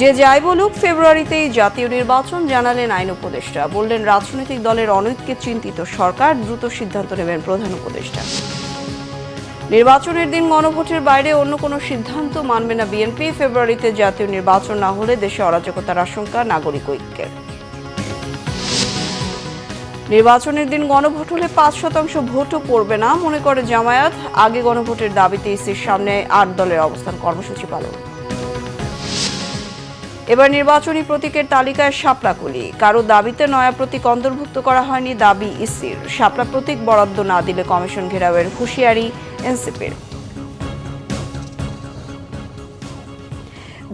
যে যাই বলুক, ফেব্রুয়ারিতেই জাতীয় নির্বাচন জানালেন আইন উপদেষ্টা। বললেন, রাজনৈতিক দলের অনৈক্যে চিন্তিত সরকার, দ্রুত সিদ্ধান্ত নেবেন প্রধান উপদেষ্টা। নির্বাচনের দিন গণভোটের বাইরে অন্য কোনো সিদ্ধান্ত মানবে না বিএনপি। ফেব্রুয়ারিতে জাতীয় নির্বাচন না হলে দেশে অরাজকতার আশঙ্কা নাগরিক ঐক্যের। নির্বাচনের দিন গণভোট হলে পাঁচ শতাংশ ভোটও পড়বে না, মনে করে জামায়াত। আগে গণভোটের দাবিতে ইসির সামনে আট দলের অবস্থান কর্মসূচি পালন। এবার নির্বাচনী প্রতীকের তালিকায় শাপলাকুলি কারও দাবিতে নয়া প্রতীক অন্তর্ভুক্ত করা হয়নি দাবি ইসির। সাপলা প্রতীক বরাদ্দ না দিলে কমিশন ঘেরাওয়ের হুঁশিয়ারি এনসিপির।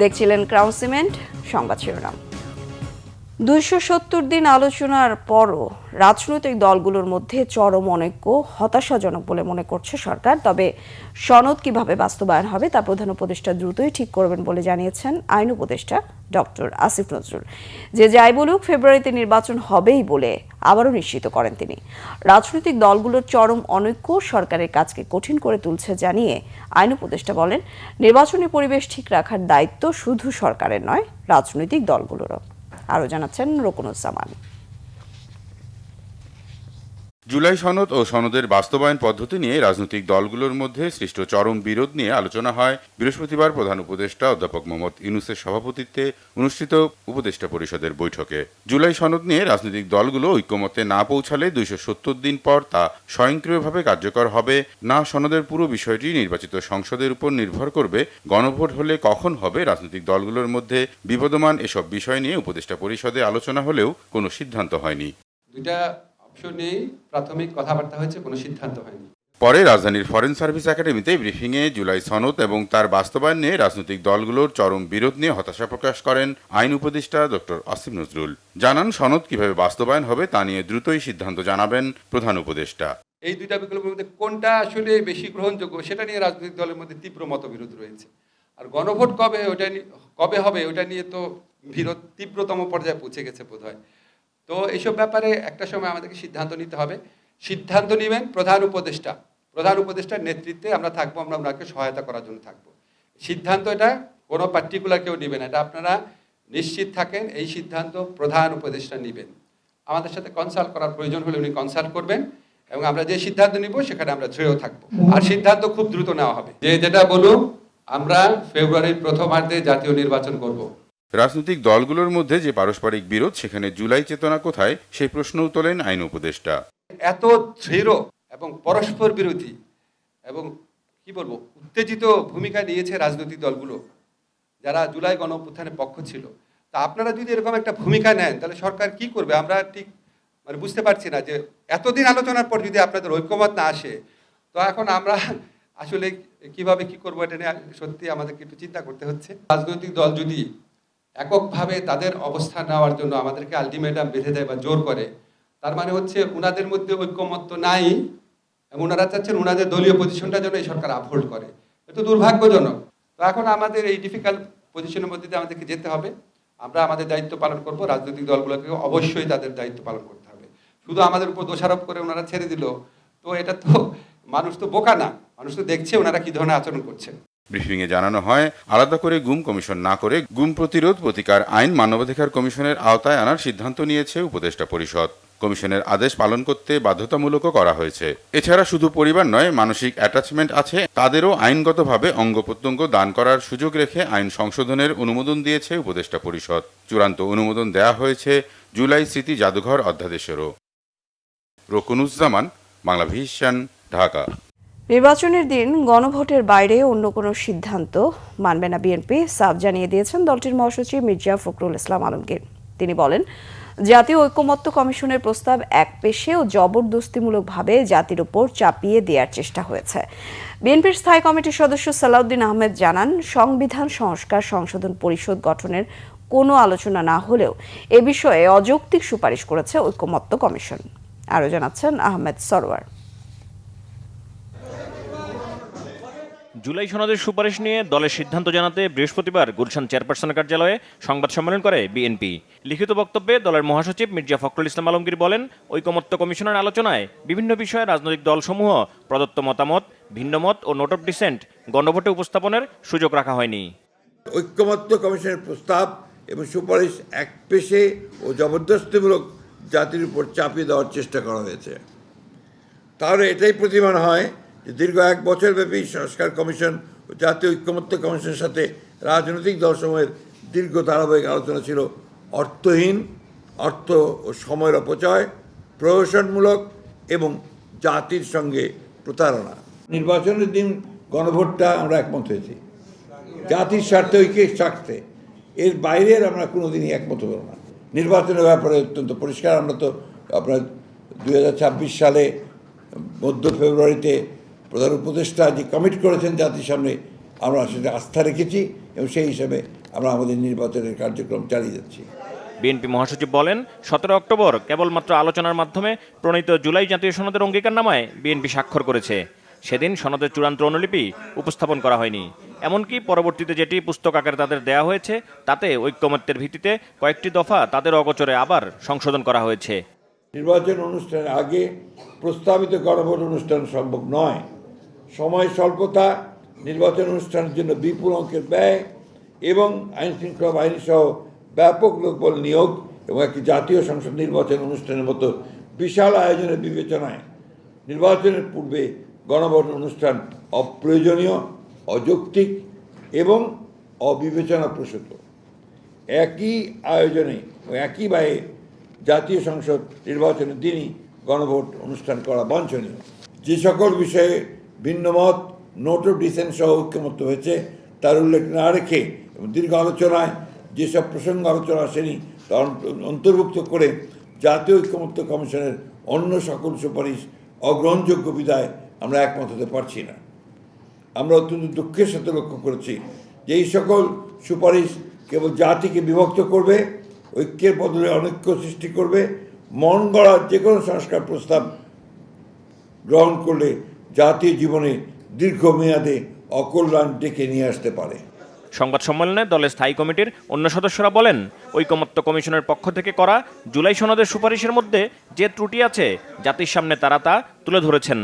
দেখছিলেন ক্রাউন সিমেন্ট, সংবাদ শিরোনাম। দুইশো সত্তর দিন আলোচনার পরও রাজনৈতিক দলগুলোর মধ্যে চরম অনৈক্য, হতাশাজনক বলে মনে করছে সরকার। তবে সনদ কীভাবে বাস্তবায়ন হবে তা প্রধান উপদেষ্টা দ্রুতই ঠিক করবেন বলে জানিয়েছেন আইন উপদেষ্টা ডক্টর আসিফ নজরুল। যে যাই বলুক, ফেব্রুয়ারিতে নির্বাচন হবেই বলে আবারও নিশ্চিত করেন তিনি। রাজনৈতিক দলগুলোর চরম অনৈক্য সরকারের কাজকে কঠিন করে তুলছে জানিয়ে আইন উপদেষ্টা বলেন, নির্বাচনী পরিবেশ ঠিক রাখার দায়িত্ব শুধু সরকারের নয়, রাজনৈতিক দলগুলোরও। আরও জানাচ্ছেন রকুনুজ্জামান। জুলাই সনদ ও সনদের বাস্তবায়ন পদ্ধতি নিয়ে রাজনৈতিক দলগুলোর মধ্যে সৃষ্ট চরম বিরোধ নিয়ে আলোচনা হয় বৃহস্পতিবার প্রধান উপদেষ্টা অধ্যাপক মোহাম্মদ ইউনুসের সভাপতিত্বে অনুষ্ঠিত উপদেষ্টা পরিষদের বৈঠকে। জুলাই সনদ নিয়ে রাজনৈতিক দলগুলো ঐক্যমতে না পৌঁছালে দুইশো সত্তর দিন পর তা স্বয়ংক্রিয়ভাবে কার্যকর হবে। না সনদের পুরো বিষয়টি নির্বাচিত সংসদের উপর নির্ভর করবে। গণভোট হলে কখন হবে রাজনৈতিক দলগুলোর মধ্যে বিবদমান এসব বিষয় নিয়ে উপদেষ্টা পরিষদে আলোচনা হলেও কোনো সিদ্ধান্ত হয়নি। দুইটা প্রাথমিক কথাবার্তা হয়েছে কোনো সিদ্ধান্ত হয়নি। পরে রাজধানীর ফরেন সার্ভিস একাডেমিতে ব্রিফিংয়ে জুলাই সনদ এবং তার বাস্তবায়ন নিয়ে রাজনৈতিক দলগুলোর চরম বিরোধ নিয়ে হতাশা প্রকাশ করেন আইন উপদেষ্টা ডক্টর আসিম নজরুল। জানান সনদ কীভাবে বাস্তবায়ন হবে তা নিয়ে দ্রুতই সিদ্ধান্ত জানাবেন প্রধান উপদেষ্টা। এই দুইটা বিকল্পের মধ্যে কোনটা আসলে বেশি গ্রহণযোগ্য সেটা নিয়ে রাজনৈতিক দলের মধ্যে তীব্র মতবিরোধ রয়েছে। আর গণভোট কবে ওটা কবে হবে ওটা নিয়ে তো বিরোধ তীব্রতম পর্যায়ে পৌঁছে গেছে বোধ হয় তো এইসব ব্যাপারে একটা সময় আমাদেরকে সিদ্ধান্ত নিতে হবে। সিদ্ধান্ত নেবেন প্রধান উপদেষ্টা। প্রধান উপদেষ্টার নেতৃত্বে আমরা থাকব, আমরা ওনাকে সহায়তা করার জন্য থাকব। সিদ্ধান্ত এটা কোনো পার্টিকুলার কেউ নেবেন এটা আপনারা নিশ্চিত থাকেন, এই সিদ্ধান্ত প্রধান উপদেষ্টা নেবেন। আমাদের সাথে কনসাল্ট করার প্রয়োজন হলে উনি কনসাল্ট করবেন এবং আমরা যে সিদ্ধান্ত নিব সেখানে আমরা দৃঢ় থাকব। আর সিদ্ধান্ত খুব দ্রুত নেওয়া হবে। যে যেটা বলুন, আমরা ফেব্রুয়ারির প্রথমার্ধে জাতীয় নির্বাচন করব। রাজনৈতিক দলগুলোর মধ্যে যে পারস্পরিক বিরোধ সেখানে জুলাই চেতনা কোথায়, সেই প্রশ্নও তোলেন আইন উপদেষ্টা। এত দৃঢ় এবং পরস্পর বিরোধী এবং কি বলব, উত্তেজিত ভূমিকা নিয়েছে রাজনৈতিক দলগুলো, যারা জুলাই গণ পক্ষ ছিল। তা আপনারা যদি এরকম একটা ভূমিকা নেন, তাহলে সরকার কি করবে? আমরা ঠিক মানে বুঝতে পারছি না যে এতদিন আলোচনার পর যদি আপনাদের ঐক্যমত না আসে, তো এখন আমরা আসলে কীভাবে কি করব এটা নিয়ে সত্যি আমাদেরকে একটু চিন্তা করতে হচ্ছে। রাজনৈতিক দল যদি এককভাবে তাদের অবস্থান নেওয়ার জন্য আমাদেরকে আলটিমেটাম বেঁধে দেয় বা জোর করে। তার মানে হচ্ছে ওনাদের মধ্যে ঐক্যমত তো নাই এবং ওনারা চাচ্ছেন ওনাদের দলীয় পজিশনটা যেন এই সরকার আপহোল্ড করে। এটা দুর্ভাগ্যজনক। তো এখন আমাদের এই ডিফিকাল্ট পজিশনের মধ্যে দিয়ে আমাদেরকে যেতে হবে। আমরা আমাদের দায়িত্ব পালন করব, রাজনৈতিক দলগুলোকে অবশ্যই তাদের দায়িত্ব পালন করতে হবে। শুধু আমাদের উপর দোষারোপ করে ওনারা ছেড়ে দিল, তো এটা তো মানুষ তো বোকা না। মানুষ তো দেখছে ওনারা কী ধরনের আচরণ করছেন। ব্রিফিংয়ে জানানো হয়, আলাদা করে গুম কমিশন না করে গুম প্রতিরোধ প্রতিকার আইন মানবাধিকার কমিশনের আওতায় আনার সিদ্ধান্ত নিয়েছে উপদেষ্টা পরিষদ। কমিশনের আদেশ পালন করতে বাধ্যতামূলকও করা হয়েছে। এছাড়া শুধু পরিবার নয়, মানসিক অ্যাটাচমেন্ট আছে, তাদেরও আইনগতভাবে অঙ্গ প্রত্যঙ্গ দান করার সুযোগ রেখে আইন সংশোধনের অনুমোদন দিয়েছে উপদেষ্টা পরিষদ। চূড়ান্ত অনুমোদন দেয়া হয়েছে জুলাই স্মৃতি জাদুঘর অধ্যাদেশেরও। রকুনুজ্জামান বাংলা ভিশন ঢাকা। নির্বাচনের দিন গণভোটের বাইরে অন্য কোনো সিদ্ধান্ত মানবে না বিএনপি। সাফ জানিয়ে দিয়েছেন দলটির মহাসচিব মির্জা ফখরুল ইসলাম আলমগীর। তিনি বলেন, জাতীয় ঐক্যমত্য কমিশনের প্রস্তাব এক পেশে ও জবরদস্তিমূলকভাবে জাতির উপর চাপিয়ে দেওয়ার চেষ্টা হয়েছে। বিএনপির স্থায়ী কমিটির সদস্য সালাউদ্দিন আহমেদ জানান, সংবিধান, সংস্কার, সংশোধন পরিষদ গঠনের কোনো আলোচনা না হলেও এ বিষয়ে অযৌক্তিক সুপারিশ করেছে ঐক্যমত্য কমিশন। আরও জানাচ্ছেন আহমেদ সরওয়ার জুলাই সনদের সুপারিশ নিয়ে দলের সিদ্ধান্ত জানাতে বৃহস্পতিবার গুলশান চেয়ারপারসনের কার্যালয়ে সংবাদ সম্মেলন করে বিএনপি। লিখিত বক্তব্যে দলের মহাসচিব মির্জা ফখরুল ইসলাম আলমগীর বলেন, ঐকমত্য কমিশনের আলোচনায় বিভিন্ন বিষয়ে রাজনৈতিক দলসমূহ, প্রদত্ত মতামত, ভিন্নমত ও নোট অফ ডিসেন্ট গণভোটে উপস্থাপনের সুযোগ রাখা হয়নি। ঐক্যমত্য কমিশনের প্রস্তাব এবং সুপারিশ এক পেশে ও জবরদস্তিমূলক জাতির উপর চাপিয়ে দেওয়ার চেষ্টা করা হয়েছে। তাহলে এটাই প্রতিমান হয় দীর্ঘ এক বছরব্যাপী সংস্কার কমিশন জাতীয় ঐক্যমত্য কমিশনের সাথে রাজনৈতিক দলসমূহের দীর্ঘ ধারাবাহিক আলোচনা ছিল অর্থহীন, অর্থ ও সময়ের অপচয়, প্রহসনমূলক এবং জাতির সঙ্গে প্রতারণা। নির্বাচনের দিন গণভোটটা আমরা একমত হয়েছি। জাতির স্বার্থে, ঐক্যের স্বার্থে। এর বাইরের আমরা কোনোদিনই একমত হব না। নির্বাচনের ব্যাপারে অত্যন্ত পরিষ্কার। আমরা তো আপনার দু হাজার ছাব্বিশ সালে মধ্য ফেব্রুয়ারিতে প্রধান উপদেষ্টা যে কমিট করেছেন জাতির সামনে আমরা সেটা আস্থা রেখেছি এবং সেই হিসাবে আমরা আমাদের নির্বাচনের কার্যক্রম চালিয়ে যাচ্ছি। বিএনপি মহাসচিব বলেন সতেরো অক্টোবর কেবলমাত্র আলোচনার মাধ্যমে প্রণীত জুলাই জাতীয় সনদের অঙ্গীকারনামায় বিএনপি স্বাক্ষর করেছে। সেদিন সনদের চূড়ান্ত অনুলিপি উপস্থাপন করা হয়নি। এমনকি পরবর্তীতে যেটি পুস্তক আকারে তাদের দেয়া হয়েছে তাতে ঐক্যমত্যের ভিত্তিতে কয়েকটি দফা তাদের অগোচরে আবার সংশোধন করা হয়েছে। নির্বাচন অনুষ্ঠানের আগে প্রস্তাবিত গণভোট অনুষ্ঠান সম্ভব নয়। সময় স্বল্পতা, নির্বাচন অনুষ্ঠানের জন্য বিপুল অঙ্কের ব্যয় এবং আইন শৃঙ্খলা বাহিনী সহ ব্যাপক লোকবল নিয়োগ এবং একটি জাতীয় সংসদ নির্বাচন অনুষ্ঠানের মতো বিশাল আয়োজনের বিবেচনায় নির্বাচনের পূর্বে গণভোট অনুষ্ঠান অপ্রয়োজনীয়, অযৌক্তিক এবং অবিবেচনাপ্রসূত একই আয়োজনে ও একই ব্যয়ে জাতীয় সংসদ নির্বাচনের দিনই গণভোট অনুষ্ঠান করা বাঞ্ছনীয়। যে সকল বিষয়ে ভিন্নমত নোট অফ ডিসেন্ট সহ ঐক্যমত্য হয়েছে। তার উল্লেখ না রেখে এবং দীর্ঘ আলোচনায় যেসব প্রসঙ্গ আলোচনা আসেনি, তা অন্তর্ভুক্ত করে জাতীয় ঐক্যমত্য কমিশনের অন্য সকল সুপারিশ অগ্রহণযোগ্য বিদায় আমরা একমত হতে পারছি না। আমরা অত্যন্ত দুঃখের সাথে লক্ষ্য করেছি যে এই সকল সুপারিশ কেবল জাতিকে বিভক্ত করবে, ঐক্যের বদলে অনৈক্য সৃষ্টি করবে, মন গড়ার যে কোনো সংস্কার প্রস্তাব গ্রহণ করলে জাতীয় জীবনে দীর্ঘমেয়াদে অকল্যাণ ডেকে নিয়ে আসতে পারে। সংবাদ সম্মেলনে দলের স্থায়ী কমিটির অন্য সদস্যরা বলেন ঐকমত্য কমিশনের পক্ষ থেকে করা জুলাই সনদের সুপারিশের মধ্যে যে ত্রুটি আছে জাতির সামনে তারা তা তুলে ধরেছেন।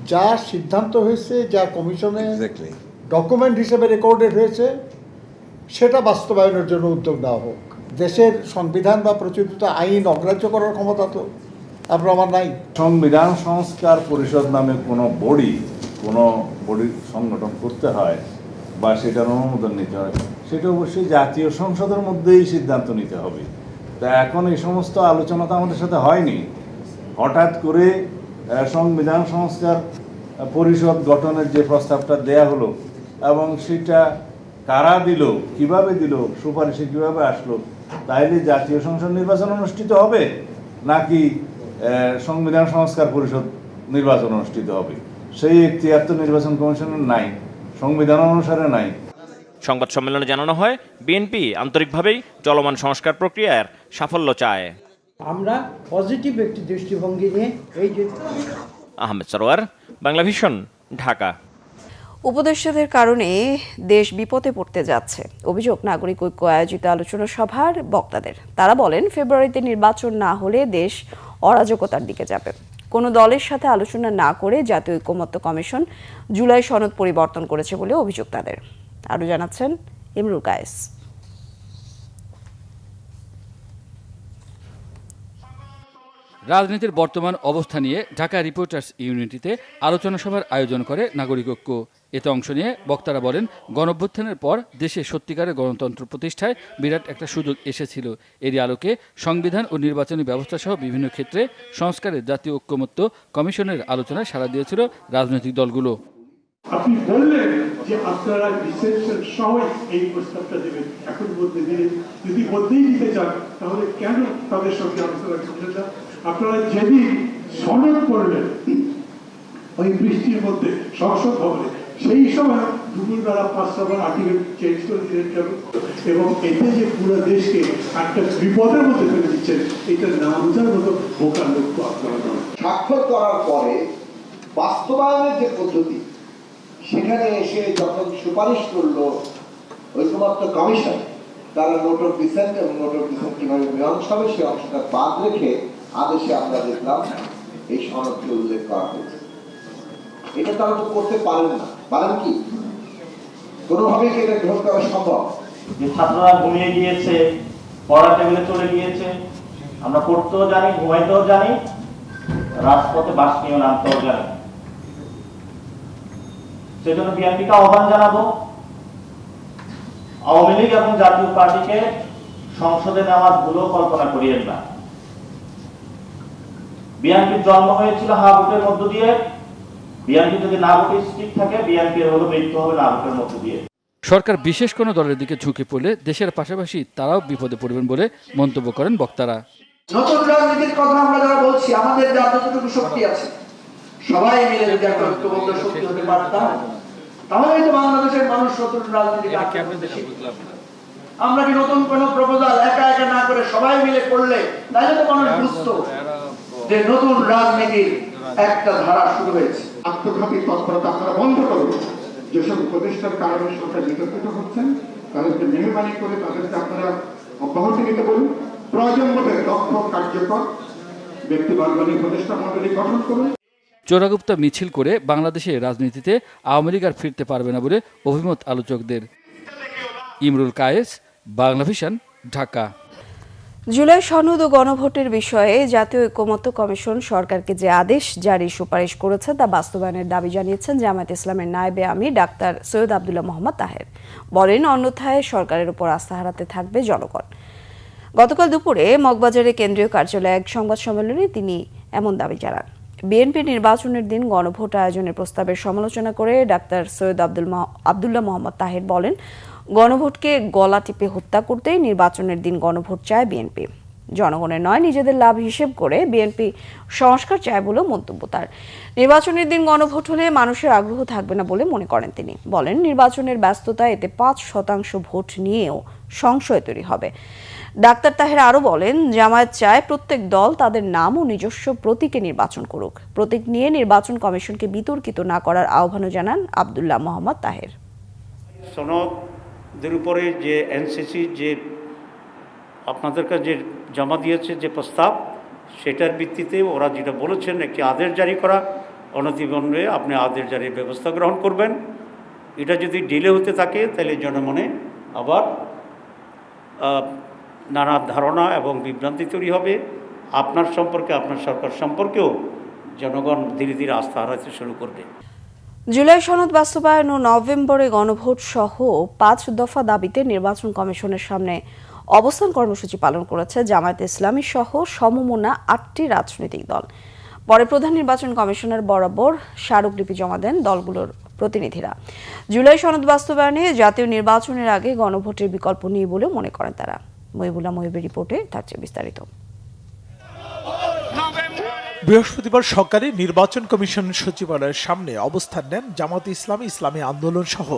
যা সিদ্ধান্ত হয়েছে যা কমিশনে ডকুমেন্ট হিসেবে রেকর্ডেড হয়েছে সেটা বাস্তবায়নের জন্য উদ্যোগ নেওয়া হোক। দেশের সংবিধান বা প্রচলিত আইন অগ্রাহ্য করার ক্ষমতা তো আপনার আমার নাই। সংবিধান সংস্কার পরিষদ নামে কোনো বডি কোনো বডি সংগঠন করতে হয় বা সেটার অনুমোদন নিতে হয়, সেটা অবশ্যই জাতীয় সংসদের মধ্যেই সিদ্ধান্ত নিতে হবে। তা এখন এই সমস্ত আলোচনা তো আমাদের সাথে হয়নি। হঠাৎ করে সংবিধান সংস্কার পরিষদ গঠনের যে প্রস্তাবটা দেয়া হলো এবং সেটা কারা দিল, কীভাবে দিল, সুপারিশে কীভাবে আসলো, তাইলে জাতীয় সংসদ নির্বাচন অনুষ্ঠিত হবে নাকি সংবিধান সংস্কার পরিষদ নির্বাচন অনুষ্ঠিত হবে। সেই এখতিয়ার তো নির্বাচন কমিশনের নাই সংবিধান অনুসারে নাই। সংবাদ সম্মেলনে জানানো হয় বিএনপি আন্তরিকভাবেই চলমান সংস্কার প্রক্রিয়ার সাফল্য চায়। আমরা পজিটিভ একটি দৃষ্টিভঙ্গি নিয়ে এই যে আহমেদ সরোয়ার বাংলা ভিশন ঢাকা। উপদেষ্টাদের কারণে দেশ বিপদে পড়তে যাচ্ছে। অভিযোগ নাগরিক ঐক্য আয়োজিত আলোচনা সভার বক্তাদের। তারা বলেন ফেব্রুয়ারিতে নির্বাচন না হলে দেশ অরাজকতার দিকে যাবে। কোনো দলের সাথে আলোচনা না করে জাতীয় ঐক্যমত্য কমিশন জুলাই সনদ পরিবর্তন করেছে বলে অভিযোগ তাদের। আরও জানাচ্ছেন ইমরুল কায়েস। রাজনীতির বর্তমান অবস্থা নিয়ে ঢাকা রিপোর্টার্স ইউনিটিতে আলোচনা সভার আয়োজন করে নাগরিক ঐক্য। এতে অংশ নিয়ে বক্তারা বলেন গণঅভ্যুত্থানের পর দেশে সত্যিকারের গণতন্ত্র প্রতিষ্ঠায় বিরাট একটা সুযোগ এসেছিল। এরই আলোকে সংবিধান ও নির্বাচনী ব্যবস্থা সহ বিভিন্ন ক্ষেত্রে সংস্কারের জাতীয় ঐক্যমত্য কমিশনের আলোচনায় সাড়া দিয়েছিল রাজনৈতিক দলগুলো। আপনি বললেন যে আপনারা সহ এই প্রস্তাবটা দেবেন, এখন বলতে যদি বলতেই দিতে চান, তাহলে কেন তাদের সঙ্গে আলোচনা না? আপনারা যেদিন সনদ করলেন, ওই বৃষ্টির মধ্যে সংসদ ভবনে, সেই সময় দুপুরবেলা পাঁচটা বার আর্টিকেল চেঞ্জ করে দিলেন এবং এতে যে পুরো দেশকে একটা বিপদের মধ্যে ফেলে দিচ্ছেন, এটা না বোঝার মতো বোকার লক্ষ্য আপনারা স্বাক্ষর করার পরে বাস্তবায়নের যে পদ্ধতি, সেখানে এসে যখন সুপারিশ করল ঐক্যমত্য কমিশন, তারা নোট অফ ডিসেন্ট এবং নোট অফ ডিসেন্ট কীভাবে মীমাংসা সেই অংশটা বাদ রেখে আদেশে আমরা দেখলাম এই সনদকে উল্লেখ করা হয়েছে। এটা তারা তো করতে পারেন না। পারেন কি? কোনোভাবেই কি এটা গ্রহণ করা সম্ভব? যে ছাত্ররা ঘুমিয়ে গিয়েছে, পড়ার টেবিলে চলে গিয়েছে, আমরা পড়তেও জানি, ঘুমাইতেও জানি, রাজপথে বাস নিয়েও নামতেও জানি। সেজন্য বিএনপিকে আহ্বান জানাব, আওয়ামী লীগ এবং জাতীয় পার্টিকে সংসদে নেওয়ার ভুলও কল্পনা করিয়েন না। বিএনপির জন্ম হয়েছিল হা ভোটের মধ্য দিয়ে। বিএনপি যদি না ভোটে স্থির থাকে বিএনপির হলো মৃত্যু হবে না ভোটের মধ্য দিয়ে। সরকার বিশেষ কোনো দলের দিকে ঝুঁকে পড়লে দেশের পাশাপাশি তারাও বিপদে পড়বেন বলে মন্তব্য করেন বক্তারা। নতুন রাজনীতির কথা আমরা যারা বলছি আমাদের যা যতটুকু শক্তি আছে সবাই মিলে যদি একটা ঐক্যবদ্ধ শক্তি হতে পারতাম তাহলেই তো বাংলাদেশের মানুষ নতুন রাজনীতি আমরা কি নতুন কোন প্রপোজাল একা একা না করে সবাই মিলে করলে তাহলে তো মানুষ বুঝতো। যে নতুন রাজনীতির একটা ধারা শুরু হয়েছে। আত্মঘাতী তৎপরতা আপনারা বন্ধ করুন। যেসব উপদেষ্টার কারণে সরকার বিতর্কিত হচ্ছেন তাদেরকে মেহরবানি করে তাদেরকে আপনারা অব্যাহতি নিতে বলুন। প্রয়োজন মতে দক্ষ কার্যকর ব্যক্তিবর্গ নিয়ে উপদেষ্টা মন্ডলী গঠন করুন। চোরাগুপ্তা মিছিল করে বাংলাদেশে রাজনীতিতে আওয়ামী লীগ আর ফিরতে পারবে না বলে অভিমত আলোচকদের। ইমরুল কায়েস বাংলা ভিশন ঢাকা। জুলাই সনদ ও গণভোটের বিষয়ে জাতীয় ঐক্যমত্য কমিশন সরকারকে যে আদেশ জারি সুপারিশ করেছে তা বাস্তবায়নের দাবি জানিয়েছেন জামায়াত ইসলামের নায়েবে আমি ডাক্তার সৈয়দ আবদুল্লাহ মোহাম্মদ তাহের। বলেন, অন্যথায় সরকারের উপর আস্থা হারাতে থাকবে জনগণ। গতকাল দুপুরে মগবাজারে কেন্দ্রীয় কার্যালয়ে এক সংবাদ সম্মেলনে তিনি এমন দাবি জানান। বিএনপি নির্বাচনের দিন গণভোট আয়োজনের প্রস্তাবের সমালোচনা করে ডাক্তার সৈয়দ আব্দুল আবদুল্লাহ মোহাম্মদ তাহের বলেন গণভোটকে গলা টিপে হত্যা করতেই নির্বাচনের দিন গণভোট চায় বিএনপি জনগণের নয়, নিজেদের লাভ হিসেব করে বিএনপি সংস্কার চায় বলেও মন্তব্য তার। নির্বাচনের দিন গণভোট হলে মানুষের আগ্রহ থাকবে না বলে মনে করেন তিনি। বলেন, নির্বাচনের ব্যস্ততা এতে পাঁচ শতাংশ ভোট নিয়েও সংশয় তৈরি হবে। ডাক্তার তাহের আরও বলেন, জামায়াত চায় প্রত্যেক দল তাদের নাম ও নিজস্ব প্রতীকে নির্বাচন করুক। প্রতীক নিয়ে নির্বাচন কমিশনকে বিতর্কিত না করার আহ্বানও জানান আবদুল্লাহ মোহাম্মদ তাহের। সনদের উপরে যে এনসিসি যে আপনাদের কাছে যে জমা দিয়েছে যে প্রস্তাব, সেটার ভিত্তিতে ওরা যেটা বলেছেন, একটি আদেশ জারি করা। অনতিবিলম্বে আপনি আদেশ জারির ব্যবস্থা গ্রহণ করবেন। এটা যদি ডিলে হতে থাকে, তাহলে জনমনে আবার নানা ধারণা এবং বিভ্রান্তি তৈরি হবে। আপনার সম্পর্কে, আপনার সরকার সম্পর্কেও জনগণ ধীরে ধীরে আস্থা হারাতে শুরু করবে। জুলাই সনদ বাস্তবায়ন ও নভেম্বরে গণভোট সহ পাঁচ দফা দাবিতে নির্বাচন কমিশনের সামনে অবস্থান কর্মসূচি পালন করেছে জামায়াত ইসলামী সহ সমমনা আটটি রাজনৈতিক দল। পরে প্রধান নির্বাচন কমিশনার বরাবর স্মারকলিপি জমা দেন দলগুলোর প্রতিনিধিরা। জুলাই সনদ বাস্তবায়নে জাতীয় নির্বাচনের আগে গণভোটের বিকল্প নেই বলে মনে করেন তারা। মহিবুল্লাহ মহিবের রিপোর্টে থাকছে বিস্তারিত। বৃহস্পতিবার সকালে নির্বাচন কমিশন সচিবালয়ের সামনে অবস্থান নেন জামাত ইসলামী ইসলামী আন্দোলন সহ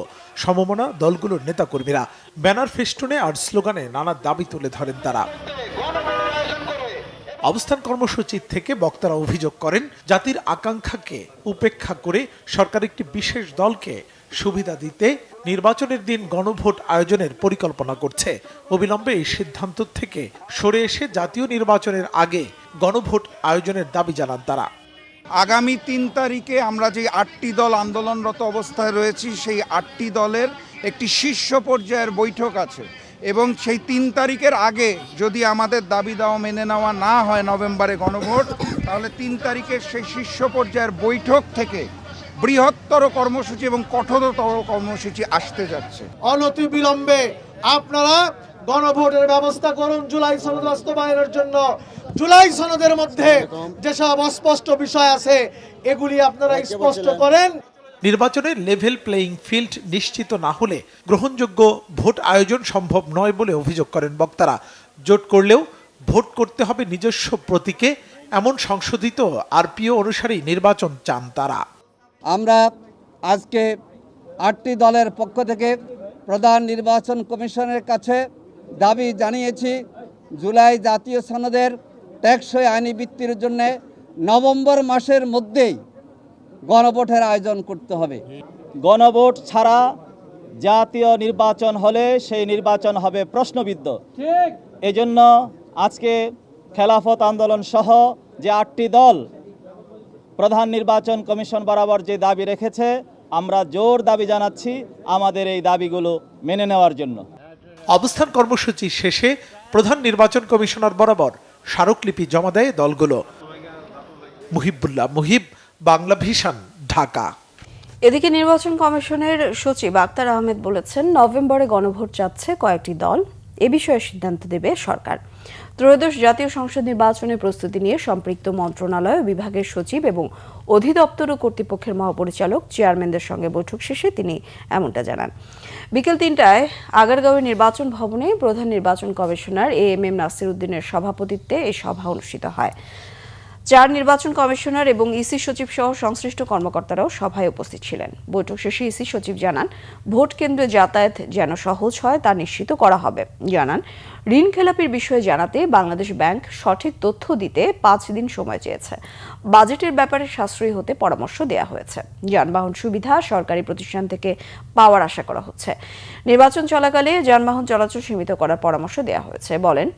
সমমনা দলগুলোর নেতাকর্মীরা। ব্যানার ফেস্টুনে আর স্লোগানে নানা দাবি তুলে ধরেন তারা। অবস্থান কর্মসূচি থেকে বক্তারা অভিযোগ করেন, জাতির আকাঙ্ক্ষাকে উপেক্ষা করে সরকার একটি বিশেষ দলকে সুবিধা দিতে নির্বাচনের দিন গণভোট আয়োজনের পরিকল্পনা করছে। অবিলম্বে এই সিদ্ধান্ত থেকে সরে এসে জাতীয় নির্বাচনের আগে গণভোট আয়োজনের দাবি জানান তারা। আগামী তিন তারিখে আমরা যে আটটি দল আন্দোলনরত অবস্থায় রয়েছি, সেই আটটি দলের একটি শীর্ষ পর্যায়ের বৈঠক আছে এবং সেই তিন তারিখের আগে যদি আমাদের দাবি দাওয়া মেনে নেওয়া না হয় নভেম্বরে গণভোট, তাহলে তিন তারিখের সেই শীর্ষ পর্যায়ের বৈঠক থেকে বৃহত্তর কর্মসূচি এবং কঠোরতর কর্মসূচি আসতে যাচ্ছে। অনতি বিলম্বে আপনারা গণভোটের ব্যবস্থা করুন জুলাই সনদ বাস্তবায়নের জন্য। জুলাই সনদের মধ্যে যেসব অস্পষ্ট বিষয় আছে এগুলি আপনারা স্পষ্ট করেন। নির্বাচনের লেভেল প্লেয়িং ফিল্ড নিশ্চিত না হলে গ্রহণযোগ্য ভোট আয়োজন সম্ভব নয় বলে অভিযোগ করেন বক্তারা। জোট করলেও ভোট করতে হবে নিজস্ব প্রতীকে এমন সংশোধিত আরপিও অনুসারেই নির্বাচন চান তারা। আমরা আজকে আটটি দলের পক্ষ থেকে প্রধান নির্বাচন কমিশনের কাছে দাবি জানিয়েছি জুলাই জাতীয় সনদের টেকসই আইনি ভিত্তির জন্যে নভেম্বর মাসের মধ্যেই গণভোটের আয়োজন করতে হবে। গণভোট ছাড়া জাতীয় নির্বাচন হলে সেই নির্বাচন হবে প্রশ্নবিদ্ধ। এজন্য আজকে খেলাফত আন্দোলন সহ যে আটটি দল প্রধান নির্বাচন কমিশন বরাবর যে দাবি রেখেছে আমরা জোর দাবি জানাচ্ছি আমাদের এই দাবিগুলো মেনে নেওয়ার জন্য। অবস্থান কর্মসূচি শেষে প্রধান নির্বাচন কমিশনার বরাবর স্মারকলিপি জমা দেয় দলগুলো। মুহিবুল্লাহ মুহিব বাংলা ভিশন ঢাকা। এদিকে নির্বাচন কমিশনের সচিব আক্তার আহমেদ বলেছেন নভেম্বরে গণভোট চাচ্ছে কয়েকটি দল। এ বিষয়ে সিদ্ধান্ত দেবে সরকার। ত্রয়োদশ জাতীয় সংসদ নির্বাচনের প্রস্তুতি নিয়ে সম্পৃক্ত মন্ত্রণালয় ও বিভাগের সচিব এবং অধিদপ্তর ও কর্তৃপক্ষের মহাপরিচালক চেয়ারম্যানদের সঙ্গে বৈঠক শেষে তিনি এমনটা জানান। বিকেল তিনটায় আগারগাঁওয়ের নির্বাচন ভবনে প্রধান নির্বাচন commissioner A M M Nasir উদ্দিনের সভাপতিত্বে এই সভা অনুষ্ঠিত হয়। চার নির্বাচন কমিশনার এবং ইসি সচিব সহ সংশ্লিষ্ট কর্মকর্তারাও সভায় উপস্থিত ছিলেন। বৈঠক শেষে ইসি সচিব জানান, ভোট কেন্দ্রে যাতায়াত যেন সহজ হয় তা নিশ্চিত করা হবে। জানান, ঋণ খেলাপির বিষয়ে জানাতে বাংলাদেশ ব্যাংক সঠিক তথ্য দিতে পাঁচ দিন সময় চেয়েছে। বাজেটের ব্যাপারে সাশ্রয়ী হতে পরামর্শ দেওয়া হয়েছে। যানবাহন সুবিধা সরকারি প্রতিষ্ঠান থেকে পাওয়ার আশা করা হচ্ছে। নির্বাচন চলাকালে যানবাহন চলাচল সীমিত করার পরামর্শ দেওয়া হয়েছে। বলেন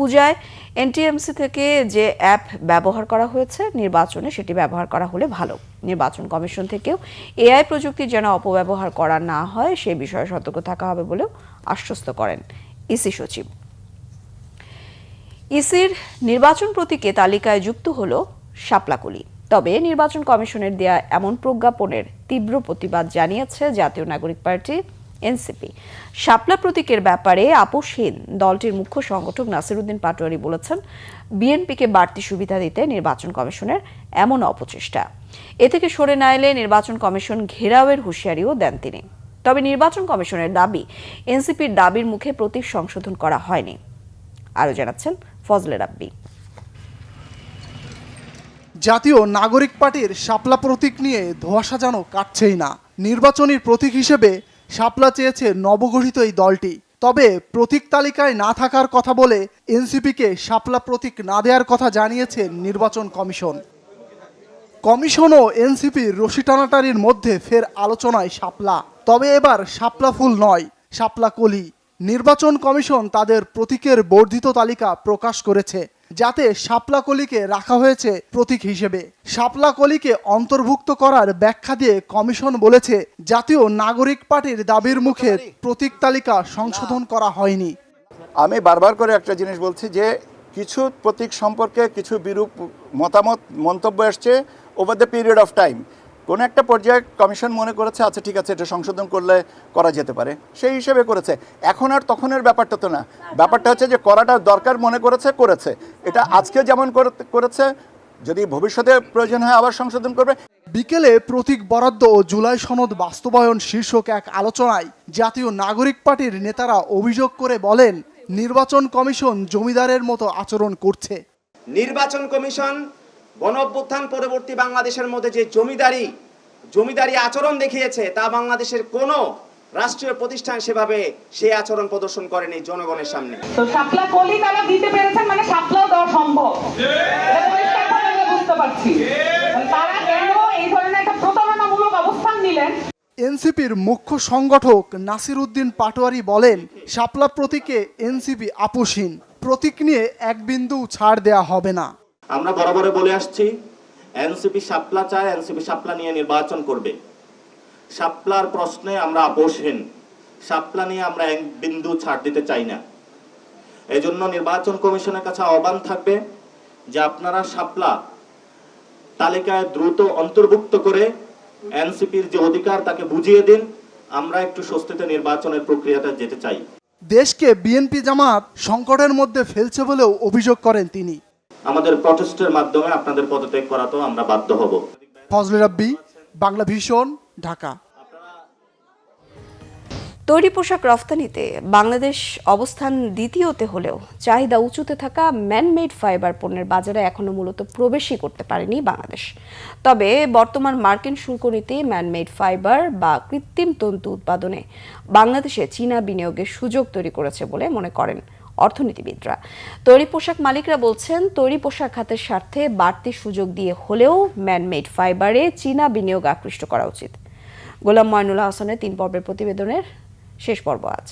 পূজায় এনটিএমসি থেকে যে অ্যাপ ব্যবহার করা হয়েছে, নির্বাচনে সেটি ব্যবহার করা হলে ভালো। নির্বাচন কমিশন থেকেও এআই প্রযুক্তির যেন অপব্যবহার করা না হয় সে বিষয়ে সতর্ক থাকা হবে বলেও আশ্বস্ত করেন ইসি সচিব। ইসির নির্বাচন প্রতীকে তালিকায় যুক্ত হল শাপলাকুলি তবে নির্বাচন কমিশনের দেয়া এমন প্রজ্ঞাপনের তীব্র প্রতিবাদ জানিয়েছে জাতীয় নাগরিক পার্টি এনসিপি। শাপলা প্রতীকের ব্যাপারে আপোষহীন দলটির মুখ্য সংগঠক নাসিরুদ্দিন পাটোয়ারি বলেছেন, বিএনপিকে বাড়তি সুবিধা দিতে নির্বাচন কমিশনের এমন অপচেষ্টা। এ থেকে সরে না এলে নির্বাচন কমিশন ঘেরাওয়ের হুঁশিয়ারিও দেন তিনি। তবে নির্বাচন কমিশনের দাবি, এনসিপির দাবির মুখে প্রতীক সংশোধন করা হয়নি। আরও জানাচ্ছেন ফজলে রাব্বি। জাতীয় নাগরিক পার্টির শাপলা প্রতীক নিয়ে ধোঁয়াশা যেন কাটছেই না। নির্বাচনী প্রতীক হিসেবে শাপলা চেয়েছে নবগঠিত এই দলটি। তবে প্রতীক তালিকায় না থাকার কথা বলে এনসিপিকে শাপলা প্রতীক না দেওয়ার কথা জানিয়েছে নির্বাচন কমিশন। কমিশন ও এনসিপির রশি টানাটানির মধ্যে ফের আলোচনায় শাপলা। তবে এবার শাপলা ফুল নয়, শাপলা কলি। নির্বাচন কমিশন তাদের প্রতীকের বর্ধিত তালিকা প্রকাশ করেছে। যাতে শাপলা কলিকে রাখা হয়েছে প্রতীক হিসেবে। শাপলা কলিকে অন্তর্ভুক্ত করার ব্যাখ্যা দিয়ে কমিশন বলেছে, জাতীয় নাগরিক পার্টির দাবির মুখে প্রতীক তালিকা সংশোধন করা হয়নি। আমি বারবার করে একটা জিনিস বলছি যে, কিছু প্রতীক সম্পর্কে কিছু বিরূপ মতামত, মন্তব্য এসছে over the period of time কোনো একটা পর্যায়ে কমিশন মনে করেছে আচ্ছা ঠিক আছে এটা সংশোধন করলে করা যেতে পারে। সেই হিসেবে করেছে। এখন আর তখনের ব্যাপারটা তো না। ব্যাপারটা হচ্ছে যে করাটা দরকার মনে করেছে করেছে। এটা আজকে যেমন করে- করেছে যদি ভবিষ্যতে প্রয়োজন হয় আবার সংশোধন করবে। বিকেলে প্রতীক বরাদ্দ ও জুলাই সনদ বাস্তবায়ন শীর্ষক এক আলোচনায় জাতীয় নাগরিক পার্টির নেতারা অভিযোগ করে বলেন নির্বাচন কমিশন জমিদারের মতো আচরণ করছে। নির্বাচন কমিশন গণ অভ্যুত্থান পরবর্তী বাংলাদেশের মধ্যে যে জমিদারি জমিদারি আচরণ দেখিয়েছে তা বাংলাদেশের কোনো রাষ্ট্রীয় প্রতিষ্ঠান সেভাবে সেই আচরণ প্রদর্শন করেনি জনগণের সামনে। তো শাপলা কলি তারা দিতে পেরেছেন মানে শাপলাও দেওয়া সম্ভব। বুঝতে পারছি। তারা কেন এই ধরনের একটা প্রতারণামূলক অবস্থান নিলেন? এনসিপির মুখ্য সংগঠক নাসির উদ্দিন পাটোয়ারি বলেন শাপলা প্রতীকে এনসিপি আপোষহীন। প্রতীক নিয়ে এক বিন্দু ছাড় দেয়া হবে না। আমরা বরাবরে বলে আসছি, এনসিপি শাপলা চায়, এনসিপি শাপলা নিয়ে নির্বাচন করবে। শাপলার প্রশ্নে আমরা আপোষহীন। শাপলা নিয়ে আমরা এক বিন্দু ছাড় দিতে চাই না। এজন্য নির্বাচন কমিশনের কাছে আহ্বান থাকবে যে আপনারা শাপলা তালিকায় দ্রুত অন্তর্ভুক্ত করে এনসিপির যে অধিকার তাকে বুঝিয়ে দিন। আমরা একটু স্বস্তিতে নির্বাচনের প্রক্রিয়াটা যেতে চাই। দেশকে বিএনপি জামাত সংকটের মধ্যে ফেলছে বলেও অভিযোগ করেন তিনি। আমাদের প্রটেস্টের মাধ্যমে আপনাদের পদত্যাগ করাতেও আমরা বাধ্য হব। ফজলে রাব্বি বাংলা ভীষণ ঢাকা। তৈরি পোশাক রফতানিতে বাংলাদেশ অবস্থান দ্বিতীয়তে হলেও চাহিদা উঁচুতে থাকা ম্যানমেড ফাইবার পণ্যের বাজারে এখনও মূলত প্রবেশই করতে পারেনি বাংলাদেশ। তবে বর্তমান মার্কিন শুল্ক নীতি ম্যানমেড ফাইবার বা কৃত্রিম তন্তু উৎপাদনে বাংলাদেশে চীনা বিনিয়োগের সুযোগ তৈরি করেছে বলে মনে করেন। অর্থনীতিবিদরা। তৈরি পোশাক মালিকরা বলছেন, তৈরি পোশাক খাতের স্বার্থে বাড়তি সুযোগ দিয়ে হলেও ম্যানমেড ফাইবারে চীনা বিনিয়োগ আকৃষ্ট করা উচিত। গোলাম ময়নুল্লাহ হাসানের তিন পর্বের প্রতিবেদনের শেষ পর্ব আজ।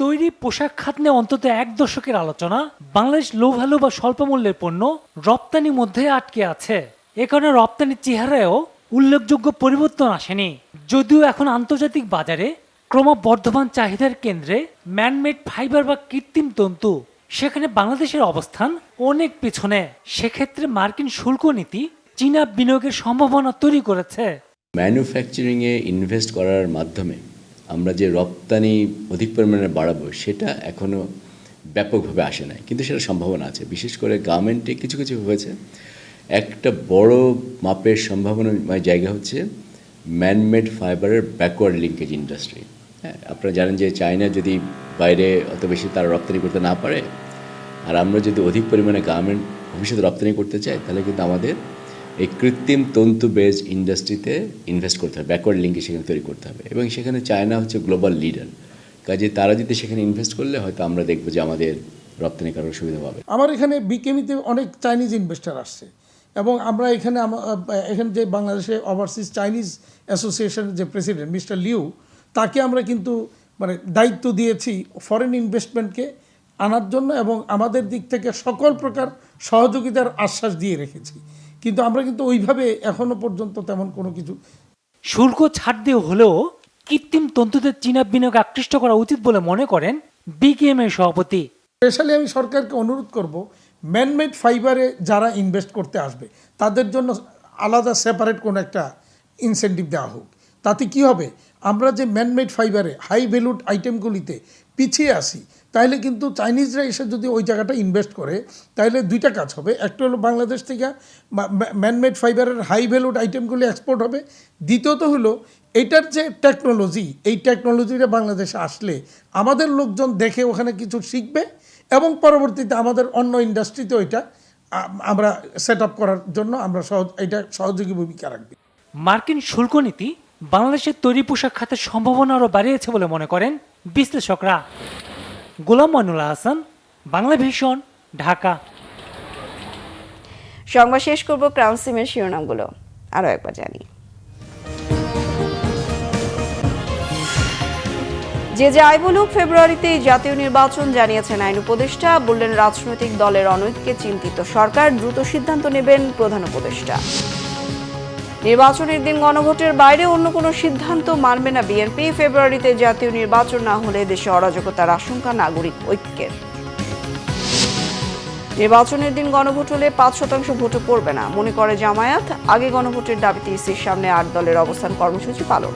তৈরি পোশাক খাত নিয়ে অন্তত এক দশকের আলোচনা, বাংলাদেশ লো ভ্যালু বা স্বল্প মূল্যের পণ্য রপ্তানি মধ্যে আটকে আছে। এ কারণে রপ্তানির চেহারায়ও উল্লেখযোগ্য পরিবর্তন আসেনি। যদিও এখন আন্তর্জাতিক বাজারে ক্রমবর্ধমান চাহিদার কেন্দ্রে ম্যানমেড ফাইবার বা কৃত্রিম তন্তু। সেখানে বাংলাদেশের অবস্থান অনেক পিছনে। সেক্ষেত্রে মার্কিন শুল্ক নীতি চীনা বিনিয়োগের সম্ভাবনা তৈরি করেছে। ম্যানুফ্যাকচারিংয়ে ইনভেস্ট করার মাধ্যমে আমরা যে রপ্তানি অধিক পরিমাণে বাড়াবো, সেটা এখনও ব্যাপকভাবে আসে নাই। কিন্তু সেটা সম্ভাবনা আছে। বিশেষ করে গার্মেন্টে কিছু কিছু হয়েছে। একটা বড় মাপের সম্ভাবনাময় জায়গা হচ্ছে ম্যানমেড ফাইবারের ব্যাকওয়ার্ড লিঙ্কেজ ইন্ডাস্ট্রি আপনারা জানেন যে চায়না যদি বাইরে অত বেশি তারা রপ্তানি করতে না পারে, আর আমরা যদি অধিক পরিমাণে গার্মেন্ট ভবিষ্যতে রপ্তানি করতে চাই, তাহলে কিন্তু আমাদের এই কৃত্রিম তন্তু বেজ ইন্ডাস্ট্রিতে ইনভেস্ট করতে হবে ব্যাকওয়ার্ড লিঙ্কে সেখানে তৈরি করতে হবে। এবং সেখানে চায়না হচ্ছে গ্লোবাল লিডার কাজে তারা যদি সেখানে ইনভেস্ট করলে হয়তো আমরা দেখব যে আমাদের রপ্তানি করার সুবিধা পাবে। আমার এখানে বিকেমিতে অনেক চাইনিজ ইনভেস্টার আসছে। এবং আমরা এখানে এখানে যে বাংলাদেশে ওভারসিজ চাইনিজ অ্যাসোসিয়েশনের যে প্রেসিডেন্ট মিস্টার লিউ তাকে আমরা কিন্তু মানে দায়িত্ব দিয়েছি ফরেন ইনভেস্টমেন্টকে আনার জন্য এবং আমাদের দিক থেকে সকল প্রকার সহযোগিতার আশ্বাস দিয়ে রেখেছি। কিন্তু আমরা কিন্তু ওইভাবে এখনও পর্যন্ত তেমন কোনো কিছু শুল্ক ছাড় দিয়ে হলেও কৃত্রিম তন্তুতে চীনা বিনিয়োগ আকৃষ্ট করা উচিত বলে মনে করেন বিকেএম এর সভাপতি। স্পেশালি আমি সরকারকে অনুরোধ করব ম্যানমেড ফাইবারে যারা ইনভেস্ট করতে আসবে তাদের জন্য আলাদা সেপারেট কোনো একটা ইনসেন্টিভ দেওয়া হোক। তাতে কি হবে? আমরা যে ম্যানমেড ফাইবারে হাই ভ্যালুড আইটেমগুলিতে পিছিয়ে আসি তাহলে কিন্তু চাইনিজরা এসে যদি ওই জায়গাটা ইনভেস্ট করে তাহলে দুইটা কাজ হবে। একটা হলো বাংলাদেশ থেকে ম্যানমেড ফাইবারের হাই ভ্যালুড আইটেমগুলি এক্সপোর্ট হবে। দ্বিতীয়ত হলো, এটার যে টেকনোলজি এই টেকনোলজিটা বাংলাদেশে আসলে আমাদের লোকজন দেখে ওখানে কিছু শিখবে এবং পরবর্তীতে আমাদের অন্য ইন্ডাস্ট্রিতে ওইটা আমরা সেট করার জন্য আমরা সহজ, এটা সহযোগী ভূমিকা রাখবি। মার্কিন শুল্ক নীতি বাংলাদেশের তৈরি পোশাক খাতের সম্ভাবনা আরও বাড়িয়েছে বলে মনে করেন বিশ্লেষকরা। গোলাম মনুল্লাহ হাসান, বাংলা ভীষণ ঢাকা। সংবাদ শেষ করব ক্রাউন সিমের শিরোনামগুলো। আরও একবার জানি। যে যাই বলুক ফেব্রুয়ারিতে জাতীয় নির্বাচন জানিয়েছেন আইন উপদেষ্টা। বললেন, রাজনৈতিক দলের অনৈক্যে চিন্তিত সরকার দ্রুত সিদ্ধান্ত নেবেন প্রধান উপদেষ্টা। নির্বাচনের দিন গণভোটের বাইরে অন্য কোনো সিদ্ধান্ত মানবে না বিএনপি। ফেব্রুয়ারিতে জাতীয় নির্বাচন না হলে দেশে অরাজকতার আশঙ্কা নাগরিক ঐক্যের। নির্বাচনের দিন গণভোট হলে পাঁচ শতাংশ ভোটও পড়বে না। মনে করে জামায়াত, আগে গণভোটের দাবিতে ইসির সামনে আট দলের অবস্থান কর্মসূচি পালন।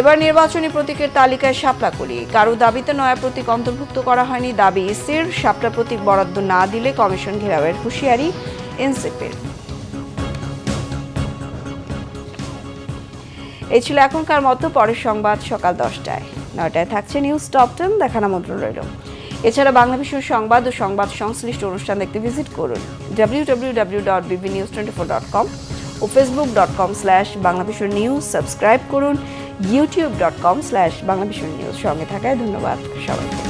এবার নির্বাচনী প্রতীকের তালিকায় শাপলাকলি। কারও দাবিতে নয়া প্রতীক অন্তর্ভুক্ত করা হয়নি, দাবি ইসির। শাপলা প্রতীক বরাদ্দ না দিলে কমিশন ঘেরাওয়ের হুঁশিয়ারি। এনসিপির এই ছিল এখনকার মতো, পরের সংবাদ সকাল দশটায়। নয়টায় থাকছে নিউজ টপ টেন দেখার আমন্ত্রণ রইল। এছাড়া বাংলা ভীষণ সংবাদ ও সংবাদ সংশ্লিষ্ট অনুষ্ঠান দেখতে ভিজিট করুন W W W dot BB news twenty four dot com ও Facebook dot com slash Bangla Vision news subscribe করুন YouTube dot com slash Bangla Vision news সঙ্গে থাকায় ধন্যবাদ সবাইকে।